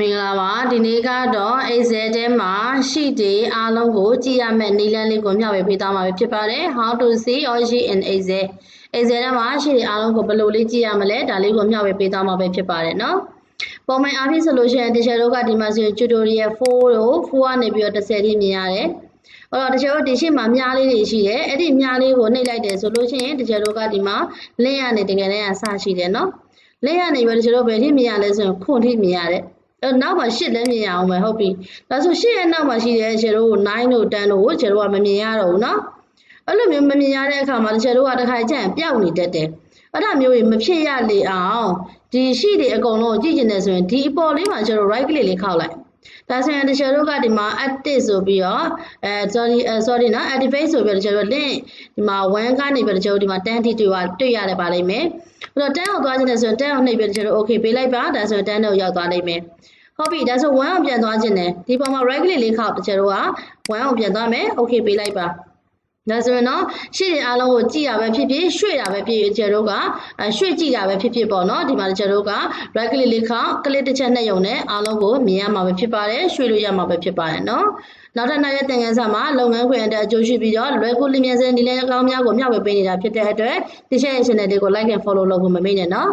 မင်္ဂလာပါဒီနေ့ကတော့ Excel ထဲမှာ sheet တွေအားလုံးကိုကြည့်ရမယ့်နည်းလမ်းလေးကိုမျှဝေပေးသွားမှာဖြစ်ပါတယ် How to see all sheet in Excel Excel ထဲမှာ sheet တွေအားလုံးကိုဘယ်လိုလေးကြည့်ရမလဲဒါလေးကိုမျှဝေပေးသွားမှာပဲဖြစ်ပါတယ်เนาะပုံမှန်အားဖြင့်ဆိုလို့ရှိရင်တချို့တို့ကဒီမှာဆိုရင် tutorial 4တို့4ကနေပြီးတော့10ထိမြင်ရတယ်အဲ့တော့တချို့ဒီရှေ့မှာမြားလေးတွေရှိတယ်အဲ့ဒီမြားလေးကိုနှိပ်လိုက်တယ်ဆိုလို့ရှိရင်တချို့တို့ကဒီမှာ link ကနေတကယ်တမ်းအစရှိတယ်เนาะ link ကနေပြီးတော့တချို့တို့ဘယ်ထိမြင်ရလဲဆိုရင်ခွန်ထိမြင်ရတယ် အဲနောက်မှာရှစ်လည်းမြင်ရအောင်ပဲဟုတ်ပြီဒါဆိုရှစ်ရဲ့နောက်မှာရှိတဲ့ခြေတို့ကို9တို့10တို့ကိုခြေတို့ကမမြင်ရတော့ဘူးနော်အဲ့လိုမျိုးမမြင်ရတဲ့အခါမှာခြေတို့ကတစ်ခါကျရင်ပျောက်နေတတ်တယ်အဲ့ဒါမျိုးကြီးမဖြစ်ရလေအောင်ဒီရှိတွေအကုန်လုံးကိုကြည့်ကျင်နေဆိုရင်ဒီအပေါ်လေးမှာကျတော့ right click လေးခောက်လိုက်ဒါဆိုရင်တချို့တို့ကဒီမှာ active ဆိုပြီးတော့အဲ sorry sorry နော် activate ဆိုပြီးတော့တချို့တို့ link ဒီမှာ1ကနေပြီးတော့တချို့တို့ဒီမှာ10ထိတွေ့ရတွေ့ရတယ်ပါလိမ့်မယ်အဲ့တော့10ကိုသွားကျင်နေဆိုရင်10ကိုနှိပ်ပြီးတော့တချို့တို့ okay ပေးလိုက်ပါဒါဆိုရင်10တော့ရောက်သွားလိမ့်မယ် ဟုတ်ပြီဒါဆို1အောင်ပြန်သွားခြင်းနဲ့ဒီပေါ်မှာ right click လေးခောက်တချို့တို့က1အောင်ပြန်သွားမယ် okay ပေးလိုက်ပါဒါဆိုရင်တော့ရှေ့တွေအားလုံးကိုကြည့်ရပဲဖြစ်ဖြစ်ရွှေ့တာပဲဖြစ်ဖြစ်ကျတို့ကရွှေ့ကြည့်တာပဲဖြစ်ဖြစ်ပေါ့နော်ဒီမှာကျတို့က right click လေးခောက် click တစ်ချက်နဲ့ယုံနဲ့အားလုံးကိုမြင်ရမှာပဲဖြစ်ပါတယ်ရွှေ့လို့ရမှာပဲဖြစ်ပါတယ်နော်နောက်ထပ်နောက်ရက်သင်ခန်းစာမှာလုပ်ငန်းခွင်အတွက်အကျိုးရှိပြီးတော့လွယ်ကူလျင်မြန်စဲနည်းလမ်းကောင်းများကိုမျှဝေပေးနေတာဖြစ်တဲ့အတွက်ဒီချက်ရဲ့ channel လေးကို like and follow လုပ်ဖို့မမေ့နဲ့နော်